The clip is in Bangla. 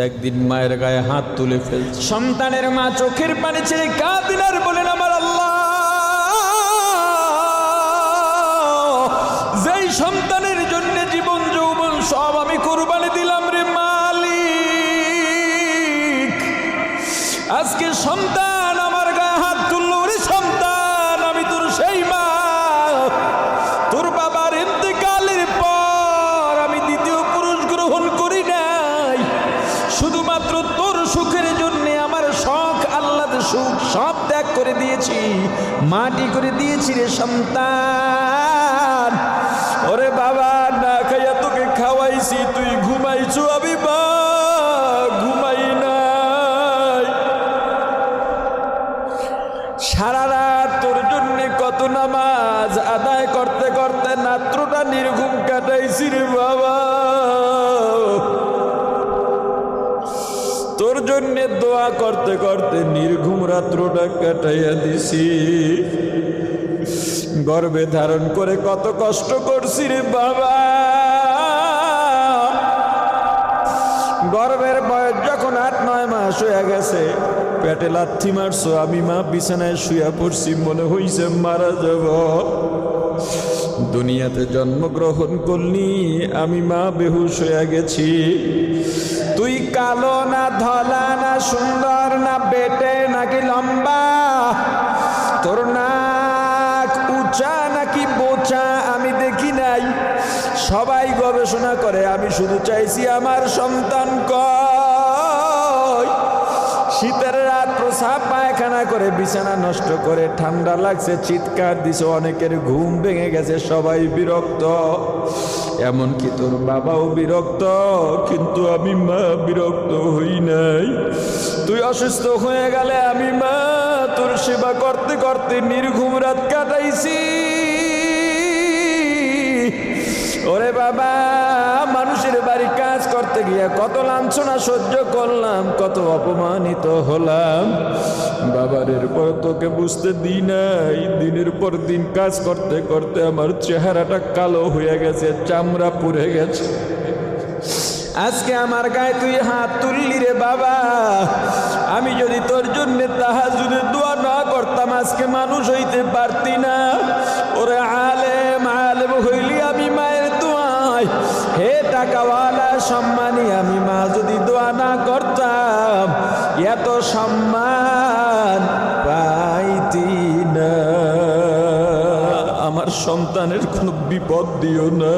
একদিন মায়ের গায়ে হাত তুলে ফেলছে। সন্তানের মা চোখের পানি ছেড়ে কাঁদিন আর বলেন, আমার আল্লাহ, যেই সন্তানের জন্য জীবন, যৌবন সব আমি কোরবানি দিলাম রে মালিক। আজকে সন্তান আমার গায়ে হাত তুললো রে সন্তান, আমি তোর সেই মা সুখ সব ত্যাগ করে দিয়েছি, মাটি করে দিয়েছি রে সন্তান। ওরে বাবা, না খাইয়া তোকে খাওয়াইছি, তুই ঘুমাইছো আমি বা ঘুমাই নাই। সারা রাত তোর জন্য কত নামাজ আদায় করতে করতে নাত্রটা নির্ঘুম কাটাইছি রে বাবা তোর জন্য দোয়া করতে করতে নির্ঘুম রাত্রটা কাটাইয়া দিছি। গর্বে ধারণ করে কত কষ্ট করছি রে বাবা। গর্বের বয়স যখন আট, নয় মাস হয়ে গেছে, পেটে লাথি মারছো, আমি মা বিছানায় শুয়া পড়ছি, মনে হইছে মারা যাব। দুনিয়াতে জন্মগ্রহণ করলি, আমি মা বেহুশ হয়ে গেছি। তুই কালো না ধলা না সুন্দর না বেটে, নাকি লম্বা সবাই গবেষণা করে, আমি শুধু চাইছি আমার সন্তান কয় শীতের রাত প্রসাব পায়খানা করে, বিছানা নষ্ট করে, ঠান্ডা লাগছে, চিৎকার দিছে, অনেকের ঘুম ভেঙে গেছে, সবাই বিরক্ত। এমনকি তোর বাবাও বিরক্ত, কিন্তু আমি মা বিরক্ত হই নাই। তুই অসুস্থ হয়ে গেলে আমি মা, তোর সেবা করতে করতে নির্ঘুম রাত কাটাইছি। ওরে বাবা, মানুষের বাড়ি কাজ করতে গিয়ে কত লাঞ্ছনা সহ্য করলাম, কত অপমানিত হলাম। বাবার এরপর তোকে বুঝতে দিই নাই, দিনের পর দিন কাজ করতে করতে আমার চেহারাটা কালো হয়ে গেছে, চামড়া পুড়ে গেছে। আজকে আমার গায়ে তুই হাত তুললি রে বাবা। আমি যদি তোর জন্য যদি দোয়া না করতাম, আজকে মানুষ হইতে পারতি না। ওরে আলেম টাকাওয়ালা সম্মানী আমি মা যদি দোয়া না করতাম, এত সম্মান পাইতি না। আমার সন্তানের কোনো বিপদ দিও না।